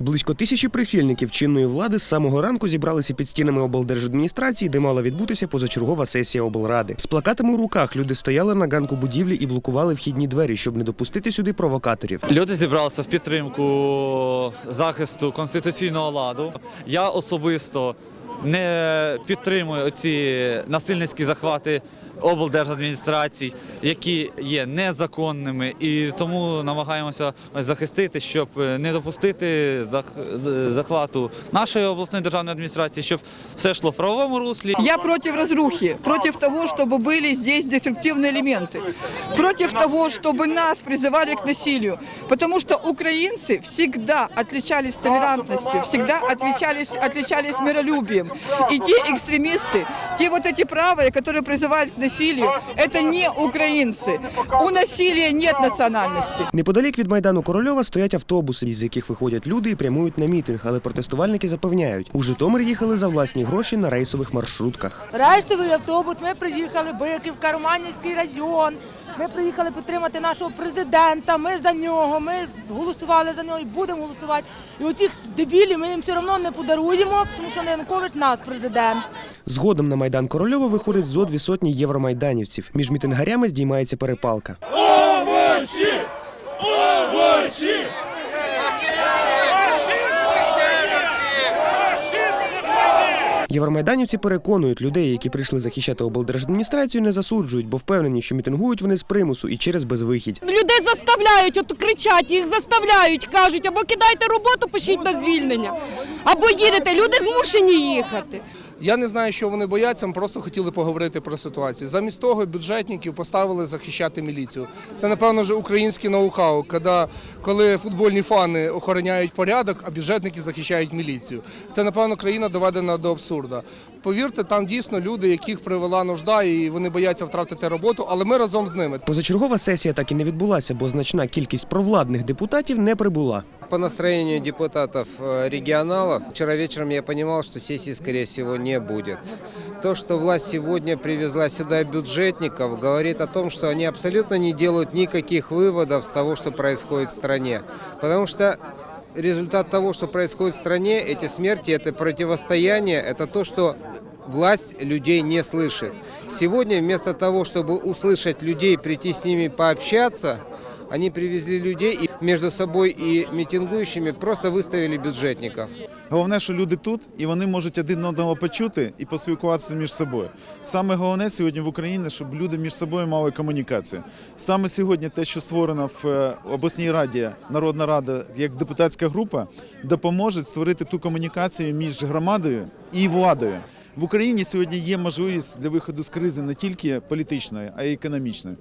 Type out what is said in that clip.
Близько тисячі прихильників чинної влади з самого ранку зібралися під стінами облдержадміністрації, де мала відбутися позачергова сесія облради. З плакатами у руках люди стояли на ганку будівлі і блокували вхідні двері, щоб не допустити сюди провокаторів. Люди зібралися в підтримку захисту конституційного ладу. Я особисто не підтримую оці насильницькі захвати облдержадміністрацій, які є незаконними, і тому намагаємося захистити, щоб не допустити зах- захвату нашої обласної державної адміністрації, щоб все йшло в правовому руслі. Я против разрухи, против того, чтобы были здесь деструктивные элементы, против того, чтобы нас призывали к насилию, потому что украинцы всегда отличались толерантностью, всегда отличались, отличались миролюбием. И те экстремисты, те вот эти правые, которые призывают к насилию, это не украинцы. У насилия нет национальности. Неподалік від майдану Корольова стоять автобуси, із яких виходять люди і прямують на мітинг, але протестувальники запевняють, у Житомир їхали за власні гроші на рейсових маршрутках. Рейсовий автобус. Ми приїхали Биків, Карманівський район. Ми приїхали підтримати нашого президента. Ми за нього. Ми голосували за нього і будемо голосувати. І оцих дебілів ми їм все одно не подаруємо, тому що не Янукович нас президент. Згодом на майдан Корольова виходить зо дві сотні євромайданівців. Між мітингарями здіймається перепалка. Євромайданівці переконують людей, які прийшли захищати облдержадміністрацію, не засуджують, бо впевнені, що мітингують вони з примусу і через безвихідь. Людей заставляють, от кричать, їх заставляють, кажуть, або кидайте роботу, пишіть на звільнення, або їдете. Люди змушені їхати. Я не знаю, що вони бояться, ми просто хотіли поговорити про ситуацію. Замість того бюджетників поставили захищати міліцію. Це, напевно, вже українське ноу-хау, коли футбольні фани охороняють порядок, а бюджетники захищають міліцію. Це, напевно, країна доведена до абсурда. Повірте, там дійсно люди, яких привела нужда, і вони бояться втратити роботу, але ми разом з ними. Позачергова сесія так і не відбулася, бо значна кількість провладних депутатів не прибула. По настроению депутатов э, регионалов, вчера вечером я понимал, что сессии, скорее всего, не будет. То, что власть сегодня привезла сюда бюджетников, говорит о том, что они абсолютно не делают никаких выводов с того, что происходит в стране. Потому что результат того, что происходит в стране, эти смерти, это противостояние, это то, что власть людей не слышит. Сегодня вместо того, чтобы услышать людей, прийти с ними пообщаться, они привезли людей и между собой и митингующими просто выставили бюджетников. Головне, що люди тут, і вони можуть один одного почути і поспілкуватися між собою. Саме головне сьогодні в Україні, щоб люди між собою мали комунікацію. Саме сьогодні те, що створено в е, обласній раді Народна рада як депутатська група, допоможе створити ту комунікацію між громадою і владою. В Україні сьогодні є можливість для виходу з кризи не тільки політичної, а й економічної.